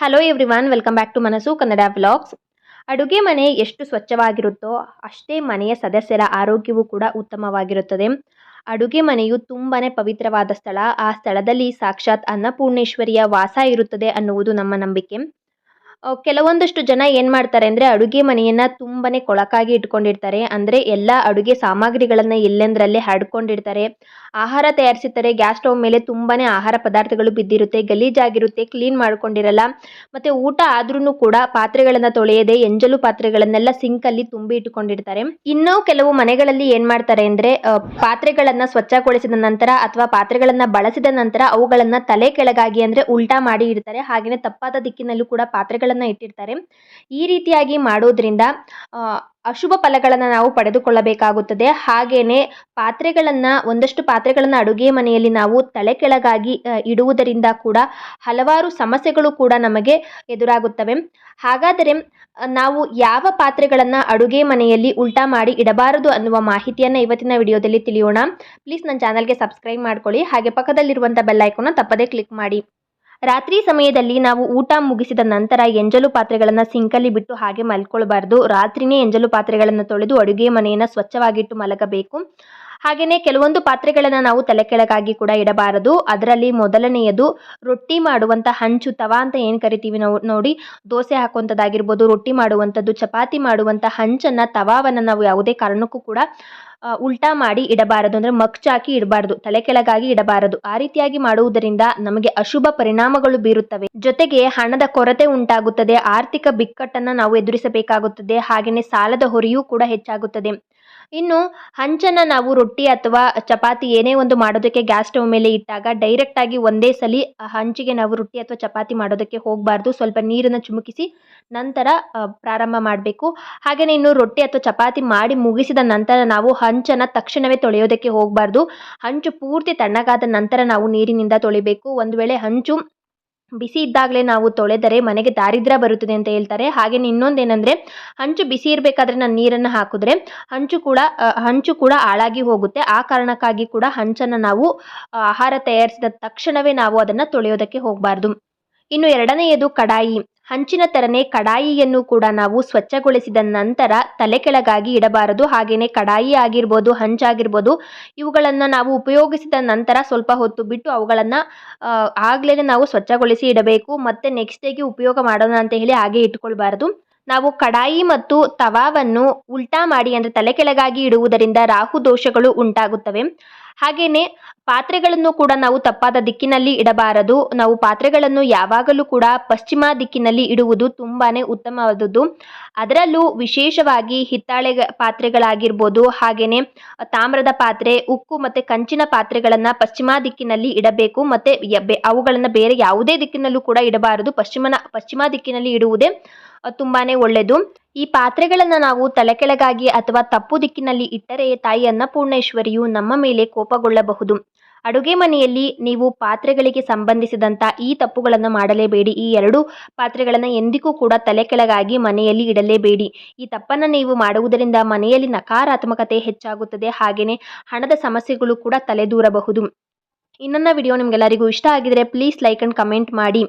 Hello everyone welcome back to Manassu Kannada vlogs ಅಡುಗೆ ಮನೆ ಎಷ್ಟು ಸ್ವಚ್ಛವಾಗಿರುತ್ತೋ ಅಷ್ಟೇ ಮನೆಯ ಸದಸ್ಯರ ಆರೋಗ್ಯವೂ ಕೂಡ ಉತ್ತಮವಾಗಿರುತ್ತದೆ. ಅಡುಗೆ ಮನೆಯು ತುಂಬಾ ಪವಿತ್ರವಾದ ಸ್ಥಳ. ಆ ಸ್ಥಳದಲ್ಲಿ ಸಾಕ್ಷಾತ್ ಅನ್ನಪೂರ್ಣೇಶ್ವರಿಯ ವಾಸ ಇರುತ್ತದೆ ಅನ್ನುವುದು ನಮ್ಮ ನಂಬಿಕೆ. ಕೆಲವೊಂದಷ್ಟು ಜನ ಏನು ಮಾಡ್ತಾರೆ ಅಂದರೆ ಅಡುಗೆ ಮನೆಯನ್ನು ತುಂಬಾ ಕೊಳಕಾಗಿ ಇಟ್ಕೊಂಡಿರ್ತಾರೆ. ಅಂದರೆ ಎಲ್ಲ ಅಡುಗೆ ಸಾಮಗ್ರಿಗಳನ್ನು ಎಲ್ಲೆಂದರಲ್ಲೇ ಹರಡ್ಕೊಂಡಿರ್ತಾರೆ. ಆಹಾರ ತಯಾರಿಸಿರ್ತಾರೆ ಗ್ಯಾಸ್ ಸ್ಟವ್ ಮೇಲೆ ತುಂಬಾ ಆಹಾರ ಪದಾರ್ಥಗಳು ಬಿದ್ದಿರುತ್ತೆ. ಗಲೀಜಾಗಿರುತ್ತೆ. ಕ್ಲೀನ್ ಮಾಡ್ಕೊಂಡಿರಲ್ಲ. ಮತ್ತು ಊಟ ಆದ್ರೂ ಕೂಡ ಪಾತ್ರೆಗಳನ್ನು ತೊಳೆಯದೆ ಎಂಜಲು ಪಾತ್ರೆಗಳನ್ನೆಲ್ಲ ಸಿಂಕಲ್ಲಿ ತುಂಬಿ ಇಟ್ಕೊಂಡಿರ್ತಾರೆ. ಇನ್ನೂ ಕೆಲವು ಮನೆಗಳಲ್ಲಿ ಏನು ಮಾಡ್ತಾರೆ ಅಂದರೆ ಪಾತ್ರೆಗಳನ್ನು ಸ್ವಚ್ಛಗೊಳಿಸಿದ ನಂತರ ಅಥವಾ ಪಾತ್ರೆಗಳನ್ನು ಬಳಸಿದ ನಂತರ ಅವುಗಳನ್ನು ತಲೆ ಕೆಳಗಾಗಿ ಅಂದರೆ ಉಲ್ಟಾ ಮಾಡಿ ಇಡ್ತಾರೆ. ಹಾಗೆಯೇ ತಪ್ಪಾದ ದಿಕ್ಕಿನಲ್ಲೂ ಕೂಡ ಪಾತ್ರೆಗಳನ್ನು ಇಟ್ಟಿರ್ತಾರೆ. ಈ ರೀತಿಯಾಗಿ ಮಾಡೋದ್ರಿಂದ ಅಶುಭ ಫಲಗಳನ್ನು ನಾವು ಪಡೆದುಕೊಳ್ಳಬೇಕಾಗುತ್ತದೆ. ಹಾಗೆಯೇ ಪಾತ್ರೆಗಳನ್ನು, ಒಂದಷ್ಟು ಪಾತ್ರೆಗಳನ್ನು ಅಡುಗೆ ಮನೆಯಲ್ಲಿ ನಾವು ತಲೆ ಕೆಳಗಾಗಿ ಇಡುವುದರಿಂದ ಕೂಡ ಹಲವಾರು ಸಮಸ್ಯೆಗಳು ಕೂಡ ನಮಗೆ ಎದುರಾಗುತ್ತವೆ. ಹಾಗಾದರೆ ನಾವು ಯಾವ ಪಾತ್ರೆಗಳನ್ನು ಅಡುಗೆ ಮನೆಯಲ್ಲಿ ಉಲ್ಟಾ ಮಾಡಿ ಇಡಬಾರದು ಅನ್ನುವ ಮಾಹಿತಿಯನ್ನು ಇವತ್ತಿನ ವಿಡಿಯೋದಲ್ಲಿ ತಿಳಿಯೋಣ. ಪ್ಲೀಸ್ ನನ್ನ ಚಾನಲ್ಗೆ ಸಬ್ಸ್ಕ್ರೈಬ್ ಮಾಡ್ಕೊಳ್ಳಿ. ಹಾಗೆ ಪಕ್ಕದಲ್ಲಿರುವಂಥ ಬೆಲ್ ಐಕಾನ್ನ ತಪ್ಪದೇ ಕ್ಲಿಕ್ ಮಾಡಿ. ರಾತ್ರಿ ಸಮಯದಲ್ಲಿ ನಾವು ಊಟ ಮುಗಿಸಿದ ನಂತರ ಎಂಜಲು ಪಾತ್ರೆಗಳನ್ನು ಸಿಂಕಲ್ಲಿ ಬಿಟ್ಟು ಹಾಗೆ ಮಲ್ಕೊಳ್ಬಾರ್ದು. ರಾತ್ರಿನೇ ಎಂಜಲು ಪಾತ್ರೆಗಳನ್ನು ತೊಳೆದು ಅಡುಗೆ ಮನೆಯನ್ನು ಸ್ವಚ್ಛವಾಗಿಟ್ಟು ಮಲಗಬೇಕು. ಹಾಗೆಯೇ ಕೆಲವೊಂದು ಪಾತ್ರೆಗಳನ್ನು ನಾವು ತಲೆ ಕೆಳಗಾಗಿ ಕೂಡ ಇಡಬಾರದು. ಅದರಲ್ಲಿ ಮೊದಲನೆಯದು ರೊಟ್ಟಿ ಮಾಡುವಂಥ ಹಂಚು, ತವಾ ಅಂತ ಏನು ಕರಿತೀವಿ ನಾವು ನೋಡಿ. ದೋಸೆ ಹಾಕುವಂಥದ್ದಾಗಿರ್ಬೋದು ರೊಟ್ಟಿ ಮಾಡುವಂಥದ್ದು ಚಪಾತಿ ಮಾಡುವಂಥ ಹಂಚನ್ನು, ತವಾವನ್ನು ನಾವು ಯಾವುದೇ ಕಾರಣಕ್ಕೂ ಕೂಡ ಉಲ್ಟಾ ಮಾಡಿ ಇಡಬಾರದು. ಅಂದರೆ ಮಕ್ಚಾಕಿ ಇಡಬಾರದು ತಲೆ ಕೆಳಗಾಗಿ ಇಡಬಾರದು. ಆ ರೀತಿಯಾಗಿ ಮಾಡುವುದರಿಂದ ನಮಗೆ ಅಶುಭ ಪರಿಣಾಮಗಳು ಬೀರುತ್ತವೆ. ಜೊತೆಗೆ ಹಣದ ಕೊರತೆ ಉಂಟಾಗುತ್ತದೆ, ಆರ್ಥಿಕ ಬಿಕ್ಕಟ್ಟನ್ನು ನಾವು ಎದುರಿಸಬೇಕಾಗುತ್ತದೆ ಹಾಗೆಯೇ ಸಾಲದ ಹೊರೆಯೂ ಕೂಡ ಹೆಚ್ಚಾಗುತ್ತದೆ. ಇನ್ನು ಹಂಚನ್ನು ನಾವು ರೊಟ್ಟಿ ಅಥವಾ ಚಪಾತಿ ಏನೇ ಒಂದು ಮಾಡೋದಕ್ಕೆ ಗ್ಯಾಸ್ ಸ್ಟವ್ ಮೇಲೆ ಇಟ್ಟಾಗ ಡೈರೆಕ್ಟಾಗಿ ಒಂದೇ ಸಲ ಹಂಚಿಗೆ ನಾವು ರೊಟ್ಟಿ ಅಥವಾ ಚಪಾತಿ ಮಾಡೋದಕ್ಕೆ ಹೋಗಬಾರ್ದು. ಸ್ವಲ್ಪ ನೀರನ್ನು ಚುಮುಕಿಸಿ ನಂತರ ಪ್ರಾರಂಭ ಮಾಡಬೇಕು. ಹಾಗೆಯೇ ಇನ್ನು ರೊಟ್ಟಿ ಅಥವಾ ಚಪಾತಿ ಮಾಡಿ ಮುಗಿಸಿದ ನಂತರ ನಾವು ಹಂಚನ್ನು ತಕ್ಷಣವೇ ತೊಳೆಯೋದಕ್ಕೆ ಹೋಗಬಾರ್ದು. ಹಂಚು ಪೂರ್ತಿ ತಣ್ಣಗಾದ ನಂತರ ನಾವು ನೀರಿನಿಂದ ತೊಳಿಬೇಕು. ಒಂದು ವೇಳೆ ಹಂಚು ಬಿಸಿ ಇದ್ದಾಗಲೇ ನಾವು ತೊಳೆದರೆ ಮನೆಗೆ ದಾರಿದ್ರ್ಯ ಬರುತ್ತದೆ ಅಂತ ಹೇಳ್ತಾರೆ. ಹಾಗೆಯೇ ಇನ್ನೊಂದೇನೆಂದರೆ ಹಂಚು ಬಿಸಿ ಇರಬೇಕಾದ್ರೆ ನಾನು ನೀರನ್ನು ಹಾಕಿದ್ರೆ ಹಂಚು ಕೂಡ ಹಂಚು ಕೂಡ ಹಾಳಾಗಿ ಹೋಗುತ್ತೆ. ಆ ಕಾರಣಕ್ಕಾಗಿ ಕೂಡ ಹಂಚನ್ನು ನಾವು ಆಹಾರ ತಯಾರಿಸಿದ ತಕ್ಷಣವೇ ನಾವು ಅದನ್ನು ತೊಳೆಯೋದಕ್ಕೆ ಹೋಗಬಾರ್ದು. ಇನ್ನು ಎರಡನೆಯದು ಕಡಾಯಿ. ಹಂಚಿನ ಥರನೇ ಕಡಾಯಿಯನ್ನು ಕೂಡ ನಾವು ಸ್ವಚ್ಛಗೊಳಿಸಿದ ನಂತರ ತಲೆ ಕೆಳಗಾಗಿ ಇಡಬಾರದು. ಹಾಗೆಯೇ ಕಡಾಯಿ ಆಗಿರ್ಬೋದು ಹಂಚಾಗಿರ್ಬೋದು ಇವುಗಳನ್ನು ನಾವು ಉಪಯೋಗಿಸಿದ ನಂತರ ಸ್ವಲ್ಪ ಹೊತ್ತು ಬಿಟ್ಟು ಅವುಗಳನ್ನು ಆಗಲೇ ನಾವು ಸ್ವಚ್ಛಗೊಳಿಸಿ ಇಡಬೇಕು. ಮತ್ತು ನೆಕ್ಸ್ಟ್ ಡೇಗೆ ಉಪಯೋಗ ಮಾಡೋಣ ಅಂತ ಹೇಳಿ ಹಾಗೆ ಇಟ್ಕೊಳ್ಬಾರದು. ನಾವು ಕಡಾಯಿ ಮತ್ತು ತವಾವನ್ನು ಉಲ್ಟಾ ಮಾಡಿ ಅಂದರೆ ತಲೆ ಕೆಳಗಾಗಿ ಇಡುವುದರಿಂದ ರಾಹು ದೋಷಗಳು ಉಂಟಾಗುತ್ತವೆ. ಹಾಗೆಯೇ ಪಾತ್ರೆಗಳನ್ನು ಕೂಡ ನಾವು ತಪ್ಪಾದ ದಿಕ್ಕಿನಲ್ಲಿ ಇಡಬಾರದು. ನಾವು ಪಾತ್ರೆಗಳನ್ನು ಯಾವಾಗಲೂ ಕೂಡ ಪಶ್ಚಿಮ ದಿಕ್ಕಿನಲ್ಲಿ ಇಡುವುದು ತುಂಬಾ ಉತ್ತಮವಾದದ್ದು. ಅದರಲ್ಲೂ ವಿಶೇಷವಾಗಿ ಹಿತ್ತಾಳೆ ಪಾತ್ರೆಗಳಾಗಿರ್ಬೋದು ಹಾಗೆಯೇ ತಾಮ್ರದ ಪಾತ್ರೆ, ಉಕ್ಕು ಮತ್ತು ಕಂಚಿನ ಪಾತ್ರೆಗಳನ್ನು ಪಶ್ಚಿಮ ದಿಕ್ಕಿನಲ್ಲಿ ಇಡಬೇಕು. ಮತ್ತು ಅವುಗಳನ್ನು ಬೇರೆ ಯಾವುದೇ ದಿಕ್ಕಿನಲ್ಲೂ ಕೂಡ ಇಡಬಾರದು. ಪಶ್ಚಿಮನ ಪಶ್ಚಿಮ ದಿಕ್ಕಿನಲ್ಲಿ ಇಡುವುದೇ ತುಂಬಾನೇ ಒಳ್ಳೆಯದು ಈ ಪಾತ್ರೆಗಳನ್ನು ನಾವು ತಲೆ ಕೆಳಗಾಗಿ ಅಥವಾ ತಪ್ಪು ದಿಕ್ಕಿನಲ್ಲಿ ಇಟ್ಟರೆ ತಾಯಿ ಅನ್ನಪೂರ್ಣೇಶ್ವರಿಯು ನಮ್ಮ ಮೇಲೆ ಕೋಪಗೊಳ್ಳಬಹುದು. ಅಡುಗೆ ಮನೆಯಲ್ಲಿ ನೀವು ಪಾತ್ರೆಗಳಿಗೆ ಸಂಬಂಧಿಸಿದಂಥ ಈ ತಪ್ಪುಗಳನ್ನು ಮಾಡಲೇಬೇಡಿ. ಈ ಎರಡು ಪಾತ್ರೆಗಳನ್ನು ಎಂದಿಗೂ ಕೂಡ ತಲೆ ಕೆಳಗಾಗಿ ಮನೆಯಲ್ಲಿ ಇಡಲೇಬೇಡಿ. ಈ ತಪ್ಪನ್ನು ನೀವು ಮಾಡುವುದರಿಂದ ಮನೆಯಲ್ಲಿ ನಕಾರಾತ್ಮಕತೆ ಹೆಚ್ಚಾಗುತ್ತದೆ. ಹಾಗೆಯೇ ಹಣದ ಸಮಸ್ಯೆಗಳು ಕೂಡ ತಲೆದೂರಬಹುದು. ಇನ್ನೊಂದು ವಿಡಿಯೋ ನಿಮಗೆಲ್ಲರಿಗೂ ಇಷ್ಟ ಆಗಿದರೆ ಪ್ಲೀಸ್ ಲೈಕ್ ಆ್ಯಂಡ್ ಕಮೆಂಟ್ ಮಾಡಿ.